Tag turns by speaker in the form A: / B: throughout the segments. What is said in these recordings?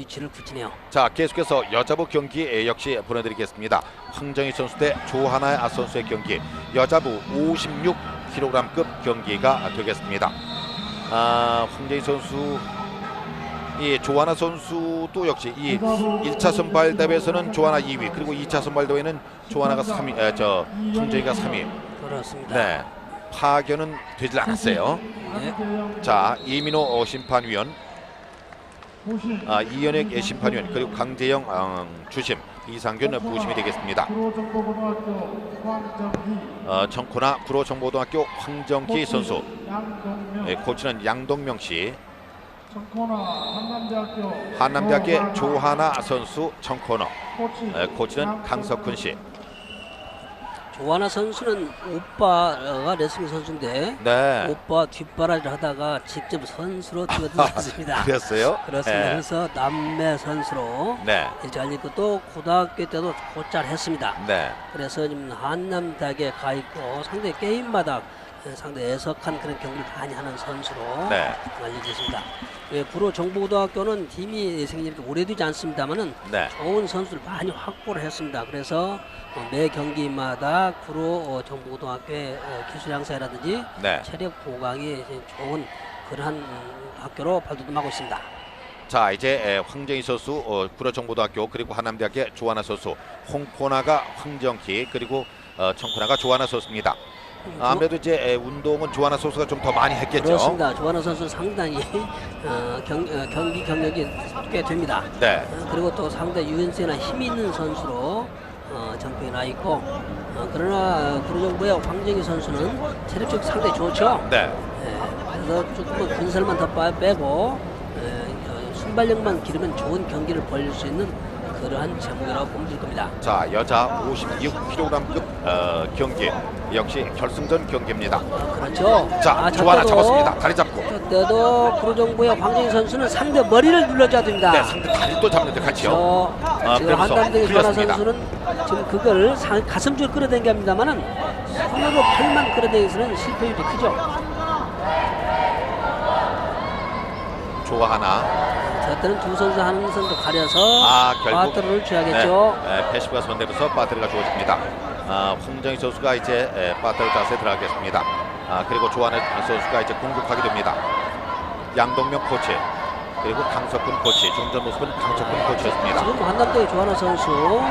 A: 위치를 굳히네요.
B: 자 계속해서 여자부 경기 에, 역시 보내드리겠습니다. 황정희 선수 대 조하나 선수의 경기 여자부 56kg급 경기가 되겠습니다. 아, 황정희 선수 이 조하나 선수도 역시 이 1차 선발 대회에서는 조하나 2위 그리고 2차 선발 대회는 조하나가 3위 에, 저 황정희가 3위
A: 그렇습니다.
B: 네 파견은 되질 않았어요.
A: 네.
B: 자 이민호 어, 심판위원 아, 이연혁 예, 심판위원 그리고 강재영 어, 주심 이상균 부심이 되겠습니다. 어, 청코나 구로정보고등학교 황정기 선수. 예, 코치는 양동명 씨.
C: 한남대학교
B: 조하나. 선수 청코너. 예, 코치는 강석훈 씨.
A: 조하나 선수는 오빠가 레슬링 선수인데
B: 네.
A: 오빠 뒷바라지를 하다가 직접 선수로 뛰어들었습니다.
B: 그랬어요?
A: 그렇습니다.
B: 예.
A: 그래서 남매 선수로
B: 네.
A: 일잘 있고 또 고등학교 때도 곧잘 했습니다.
B: 네.
A: 그래서 지금 한남대학에 가 있고 상당히 게임마다 상당히 애석한 그런 경기를 많이 하는 선수로
B: 네.
A: 알려져 있습니다. 예, 구로 정보고등학교는 팀이 생긴 지 오래되지 않습니다만은
B: 네.
A: 좋은 선수를 많이 확보를 했습니다. 그래서 어, 매 경기마다 구로 어, 정보고등학교의 어, 기술 양사라든지
B: 네.
A: 체력 보강이 좋은 그러한 음, 학교로 발돋움하고 있습니다.
B: 자 이제 에, 황정희 선수 어, 구로정보대학교 그리고 한남대학의 조하나 선수 홍코나가 황정희 그리고 어, 청코나가 조하나 선수입니다. 아무래도 이제 에, 운동은 조하나 선수가 좀 더 많이 했겠죠.
A: 그렇습니다. 조하나 선수 상당히 어, 경, 어, 경기 경력이 꽤 됩니다.
B: 네.
A: 어, 그리고 또 상대 유연세나 힘 있는 선수로 어, 정평이 나 있고 어, 그러나 어, 구로정부의 황정희 선수는 체력적 상당히 좋죠.
B: 네.
A: 예, 그래서 조금만 근설만 더 빠- 빼고 예, 어, 순발력만 기르면 좋은 경기를 벌릴 수 있는 그러한 제목이라고 보면 될 겁니다.
B: 자 여자 56kg급 어, 경기 역시 결승전 경기입니다.
A: 그렇죠.
B: 자
A: 아,
B: 조하나
A: 저때도-
B: 잡았습니다. 다리 잡고.
A: 저때도 구로정부의 황정희 선수는 상대 머리를 눌러줘야 됩니다.
B: 네 상대 다리 또 잡는데 같이요.
A: 저
B: 아,
A: 지금 조하나
B: 풀렸습니다.
A: 선수는 지금 그걸 상- 가슴줄 끌어당깁니다만은 손으로 팔만 끌어당기서는 실패율이 크죠.
B: 조하나
A: 저때는 두 선수 한 선수 가려서
B: 아 결국
A: 바트를 줘야겠죠.
B: 네, 에, 패시브가 손대면서 바트가 주어집니다. 아, 홍정희 선수가 이제 에, 바트 자세에 들어가겠습니다. 아, 그리고 조하나 선수가 이제 공격하게 됩니다. 양동명 코치 그리고 강석훈 코치 중전 모습은 강석훈 코치였습니다.
A: 지금 한남대기 조하나 선수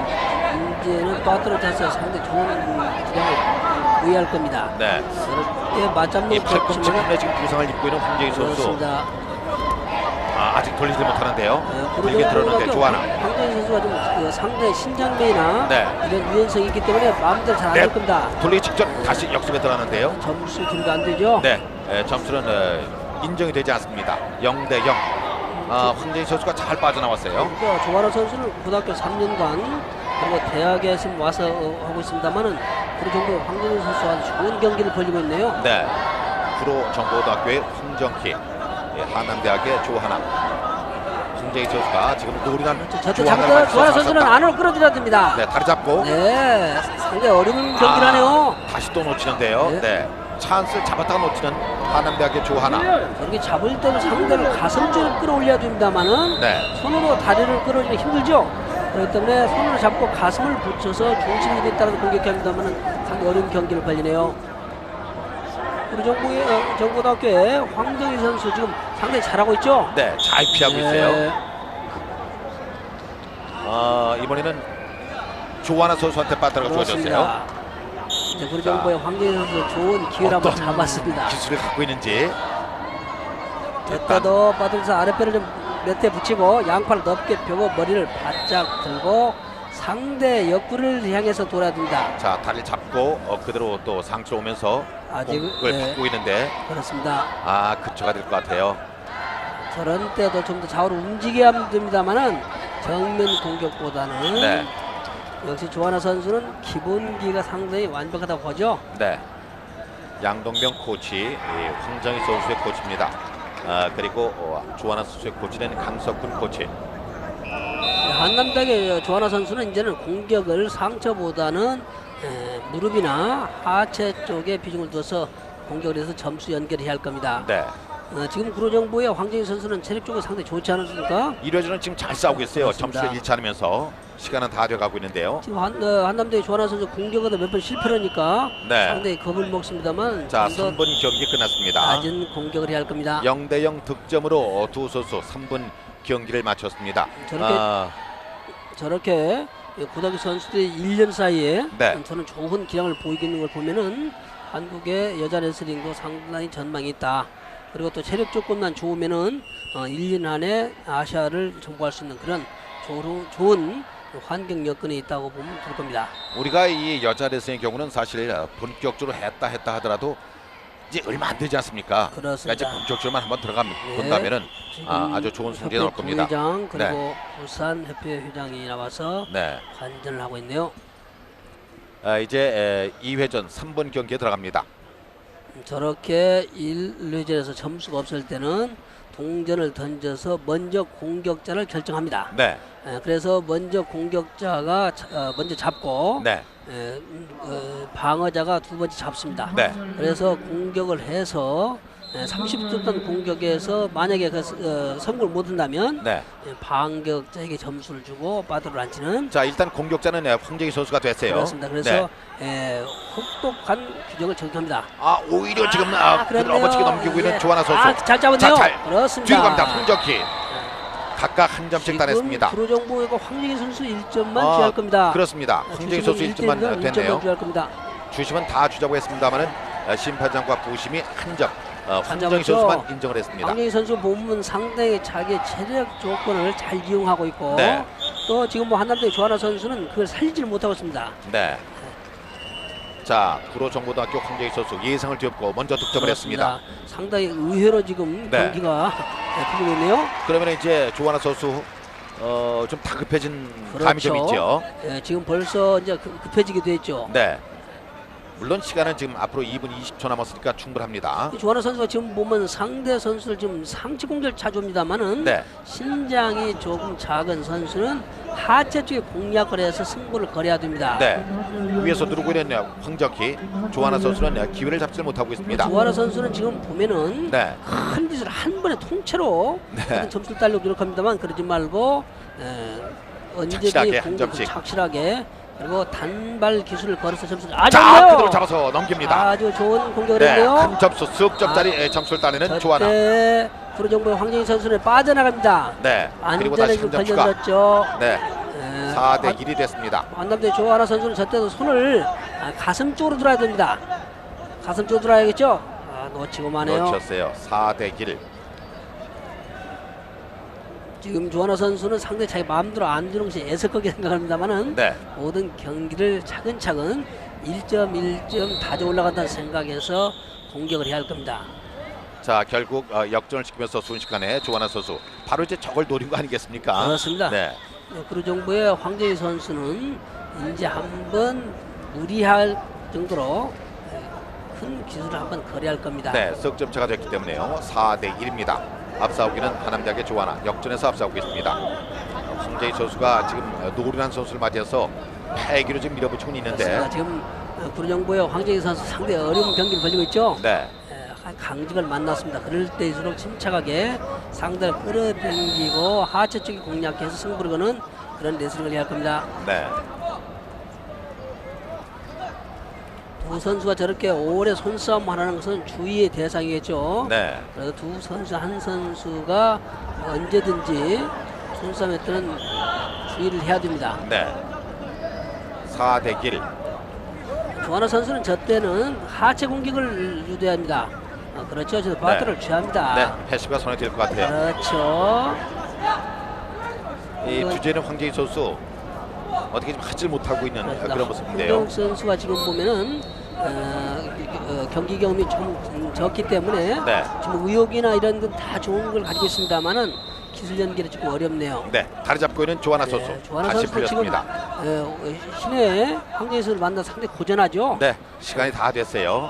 A: 이제는 바트를 자세 상당히 좋은 기량을 부여할 겁니다.
B: 네,
A: 그렇게 맞잡는
B: 부분에 지금 부상을 입고 있는 홍정희 선수
A: 그렇습니다.
B: 돌리지 못하는데요.
A: 네,
B: 길게 들었는데 조하나
A: 황정희 선수가 좀 그 상대 신장면이나
B: 네.
A: 이런 유연성이 있기 때문에 마음대로 잘안
B: 네.
A: 할 겁니다.
B: 돌리기 직전 다시 역습에 들어가는데요.
A: 점수 기록이 안 되죠?
B: 네, 에, 점수는 에, 인정이 되지 않습니다. 0대 0. 아, 황정희 선수가 잘 빠져나왔어요.
A: 그러니까 조하나 선수는 고등학교 3년간 그리고 대학에 지금 와서 어, 하고 있습니다만은 우리 정부 황정희 선수와 좋은 경기를 벌이고 있네요.
B: 네, 구로 정보대학교의 황정희, 예, 한남대학의 조하나. 황정희 선수가 지금 노리난
A: 장도
B: 맞춰서
A: 조하나 선수는. 안으로 끌어들여야 됩니다.
B: 네, 다리 잡고
A: 네, 상당히 어려운 경기라네요.
B: 아, 다시 또 놓치는데요.
A: 네.
B: 네. 찬스를 잡았다가 놓치는 한남대학의 조하나.
A: 저렇게 잡을 때는 상대를 가슴줄을 끌어올려야 됩니다만은
B: 네,
A: 손으로 다리를 끌어올리기 힘들죠. 그렇기 때문에 손으로 잡고 가슴을 붙여서 중심에 따라서 공격해야 합니다만은 상당히 어려운 경기를 벌리네요. 우리 정부의 어, 정고등학교의 황정희 선수 지금 상당히 잘하고 있죠.
B: 네, 잘 피하고
A: 네.
B: 있어요. 어, 이번에는 조하나 선수한테 빠뜨가 주어졌어요.
A: 그렇습니다. 이제 우리 정부의 황정희 선수 좋은 기회를 한번
B: 어떤
A: 잡았습니다.
B: 기술을 갖고 있는지.
A: 됐다도 빠들서 아랫배를 좀 몇 대 붙이고 양팔을 넓게 펴고 머리를 바짝 들고 상대 옆구리를 향해서 돌아야 됩니다.
B: 자, 다리를 잡고 어, 그대로 또 상체로 오면서
A: 아직
B: 공을
A: 네,
B: 받고 있는데
A: 그렇습니다.
B: 아, 그쳐가 될 것 같아요.
A: 저런 때도 좀 더 좌우로 움직여야 됩니다만은 정면 공격보다는
B: 네.
A: 역시 조하나 선수는 기본기가 상당히 완벽하다고 보죠.
B: 네. 양동명 코치, 예, 황정희 선수의 코치입니다. 아, 그리고 어, 조하나 선수의 코치는 강석훈 코치.
A: 네, 한남대의 조하나 선수는 이제는 공격을 상처보다는 에, 무릎이나 하체 쪽에 비중을 둬서 공격을 해서 점수 연결해야 할 겁니다.
B: 네.
A: 어, 지금 구로정보의 황정희 선수는 체력적으로 상당히 좋지 않습니까?
B: 1회전은 지금 잘 싸우고 있어요.
A: 그렇습니다.
B: 점수를 잃지 않으면서 시간은 다 돼가고 있는데요.
A: 지금 한, 어, 한남대의 조하나 선수 공격하다 몇번 실패하니까
B: 네.
A: 상당히 겁을 먹습니다만
B: 자,
A: 좀더
B: 3분 경기 끝났습니다.
A: 낮은 공격을 해야 할 겁니다.
B: 0대 0 득점으로 두 선수 3분 경기를 마쳤습니다.
A: 저렇게
B: 아,
A: 저렇게 고등학교 선수들이 1년 사이에
B: 네.
A: 저는 좋은 기량을 보이고 있는 걸 보면은 한국의 여자 레슬링도 상당히 전망이 있다. 그리고 또 체력 조건만 좋으면은 어, 1년 안에 아시아를 정복할 수 있는 그런 좋은, 좋은 환경 여건이 있다고 보면 될 겁니다.
B: 우리가 이 여자 레슬링의 경우는 사실 어, 본격적으로 했다 했다 하더라도 이제 얼마 안 되지 않습니까?
A: 그렇습니다.
B: 이제 본격적으로만 한번 들어가
A: 네.
B: 본다면은
A: 지금
B: 아, 아주 좋은 성적이 나올 겁니다.
A: 부회장 그리고 부산 협회 회장이 나와서
B: 네.
A: 관전을 하고 있네요.
B: 아, 이제 에, 2회전 3분 경기에 들어갑니다.
A: 저렇게 1회전에서 점수가 없을 때는 동전을 던져서 먼저 공격자를 결정합니다.
B: 네.
A: 에, 그래서 먼저 공격자가 자- 어, 먼저 잡고
B: 네.
A: 에, 음, 어, 방어자가 두 번째 잡습니다.
B: 네.
A: 그래서 공격을 해서 30초 던 공격에서 만약에 그 어, 성공을 못 한다면
B: 네.
A: 에, 반격자에게 점수를 주고 빠도를 앉히는
B: 자, 일단 공격자는 에, 황정희 선수가 됐어요.
A: 그렇습니다. 그래서
B: 네.
A: 에, 혹독한 규정을 적용합니다.
B: 아, 오히려 지금 아,
A: 그렇네요.
B: 러버치게 넘기고 있는
A: 예.
B: 조하나 선수.
A: 아, 잘 잡았네요.
B: 자, 잘
A: 그렇습니다.
B: 뒤로 갑니다. 홍정희. 각각 한 점씩 따냈습니다.
A: 구로정보이고 황정희 선수 1점만
B: 아,
A: 주의할 겁니다.
B: 그렇습니다. 황정희 선수 1점만
A: 1점만
B: 됐네요.
A: 주의할 겁니다.
B: 주심은 다 주자고 했습니다만은 어, 심판장과 부심이 한 점. 어, 황정희. 선수만 인정을 했습니다.
A: 황정희 선수 보면 상당히 자기 체력 조건을 잘 이용하고 있고
B: 네.
A: 또 지금 뭐 한남대 조하나 선수는 그걸 살리지를 못하고 있습니다.
B: 네. 자, 구로 정보등학교 황정희 선수 예상을 뒤엎고 먼저 득점을 했습니다.
A: 그렇습니다. 상당히 의외로 지금
B: 네.
A: 경기가 풀리고 있네요.
B: 그러면 이제 조하나 선수 어, 좀 다급해진 감이 좀
A: 그렇죠.
B: 있죠.
A: 예, 지금 벌써 이제 급- 급해지기도 했죠.
B: 네. 물론 시간은 지금 앞으로 2분 20초 남았으니까 충분합니다.
A: 이 조하나 선수가 지금 보면 상대 선수를 지금 상체 공격을 차지합니다만은
B: 네.
A: 신장이 조금 작은 선수는 하체 쪽에 공략을 해서 승부를 걸어야 됩니다.
B: 네. 위에서 누르고 있는 황정희, 조하나 선수는 기회를 잡지 못하고 있습니다.
A: 조하나 선수는 지금 보면은
B: 네.
A: 큰 기술 한 번에 통째로
B: 네.
A: 점수를 따려고 노력합니다만 그러지 말고 에, 언제든지
B: 착실하게 한
A: 공격을
B: 점씩.
A: 착실하게 그리고 단발 기술을 걸어서 점수를 아주
B: 자,
A: 좋네요.
B: 그대로 잡아서 넘깁니다.
A: 아주 좋은 공격을
B: 네,
A: 했네요.
B: 한 점수, 득점짜리
A: 아,
B: 점수를 따내는 조하나.
A: 저때 프로정보의 황정희 선수는 빠져나갑니다.
B: 네. 그리고
A: 안전에
B: 다시
A: 좀
B: 한 점 추가.
A: 걸려졌죠.
B: 네.
A: 에,
B: 4대 1이 됐습니다.
A: 한남대 조하나 선수는 저때도 손을 아, 가슴 쪽으로 들어야 됩니다. 가슴 쪽으로 들어야겠죠? 아, 놓치고 마네요.
B: 놓쳤어요. 4대 1.
A: 지금 조하나 선수는 상대 자기 마음대로 안 주는 것이 애석하게 생각합니다만은
B: 네.
A: 모든 경기를 차근차근 1점 1점 다져 올라간다는 생각에서 공격을 해야 할 겁니다.
B: 자, 결국 어, 역전을 시키면서 순식간에 조하나 선수 바로 이제 저걸 노린 거 아니겠습니까?
A: 그렇습니다.
B: 네.
A: 그루 정부의 황재희 선수는 이제 한번 무리할 정도로 큰 기술을 한번 거래할 겁니다.
B: 네, 석점차가 됐기 때문에요. 4대 1입니다. 앞서오기는 하남대학의 조하나 역전에서 앞서고 있습니다. 어, 황재희 선수가 지금 어, 노련한 선수를 맞이해서 패기로 지금 밀어붙이고 있는데
A: 그렇습니다. 지금 구루정부의 황재희 선수 상당히 어려운 경기를 벌이고 있죠.
B: 네.
A: 에, 강직을 만났습니다. 그럴 때일수록 침착하게 상대를 끌어당기고 하체 쪽에 공략해서 승부를 거는 그런 레슬링을 해야 할 겁니다.
B: 네.
A: 두 선수가 저렇게 오래 손싸움 하는 것은 주의의 대상이겠죠.
B: 네.
A: 그래서 두 선수 한 선수가 언제든지 손싸움에 뜨는 주의를 해야 됩니다.
B: 네. 4대 1.
A: 조하나 선수는 저 때는 하체 공격을 유도해야 합니다. 어, 그렇죠. 저 바트를 취합니다.
B: 네. 패시가 손에 들 것 같아요.
A: 그렇죠.
B: 이 주제는 황재희 선수 어떻게 좀 하질 못하고 있는 어, 그런 모습인데요.
A: 선수가 지금 보면은 어, 어, 경기 경험이 좀 음, 적기 때문에
B: 네.
A: 지금 의욕이나 이런 건 다 좋은 걸 가지고 있습니다만은 기술 연기는 조금 어렵네요.
B: 네. 다리 잡고 있는 조하나 선수.
A: 네, 조하나
B: 다시
A: 선수 지금
B: 풀렸습니다.
A: 어, 신의 황재희 선수를 만나 상당히 고전하죠.
B: 네, 시간이 다 됐어요.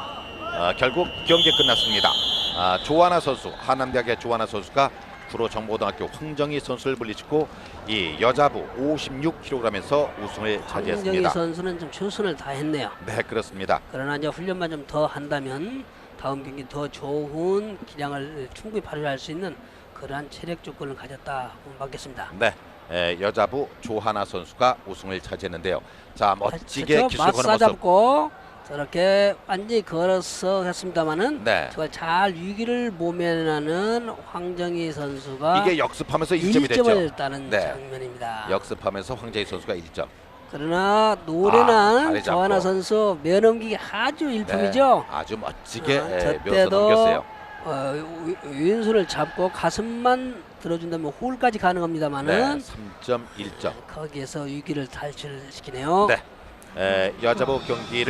B: 어, 결국 경기 끝났습니다. 아, 조하나 선수, 하남대학의 조하나 선수가 프로 정보고등학교 황정희 선수를 물리치고 이 여자부 56kg에서 우승을
A: 황정희
B: 차지했습니다.
A: 선수는 좀 최선을 다했네요.
B: 네, 그렇습니다.
A: 그러나 이제 훈련만 좀 더 한다면 다음 경기 더 좋은 기량을 충분히 발휘할 수 있는 그러한 체력 조건을 가졌다 보겠습니다.
B: 네. 에, 여자부 조하나 선수가 우승을 차지했는데요. 자 멋지게? 기술 거는
A: 맞사
B: 모습.
A: 잡고 저렇게 완전히 걸어서 했습니다마는
B: 네.
A: 저걸 잘 위기를 모면하는 황정희 선수가
B: 이게 역습하면서 1점이 됐죠.
A: 1점을 따는
B: 네.
A: 장면입니다.
B: 역습하면서 황재희 선수가 1점.
A: 그러나
B: 아, 다리 잡고.
A: 조하나 선수 면넘기기 아주 일품이죠.
B: 네, 아주 멋지게
A: 아,
B: 에,
A: 저 때도. 어, 위- 왼손을 잡고 가슴만 들어준다면 홀까지
B: 네,
A: 가능합니다만은
B: 3점 1점.
A: 거기에서 위기를 탈출시키네요.
B: 네. 에, 여자부 경기를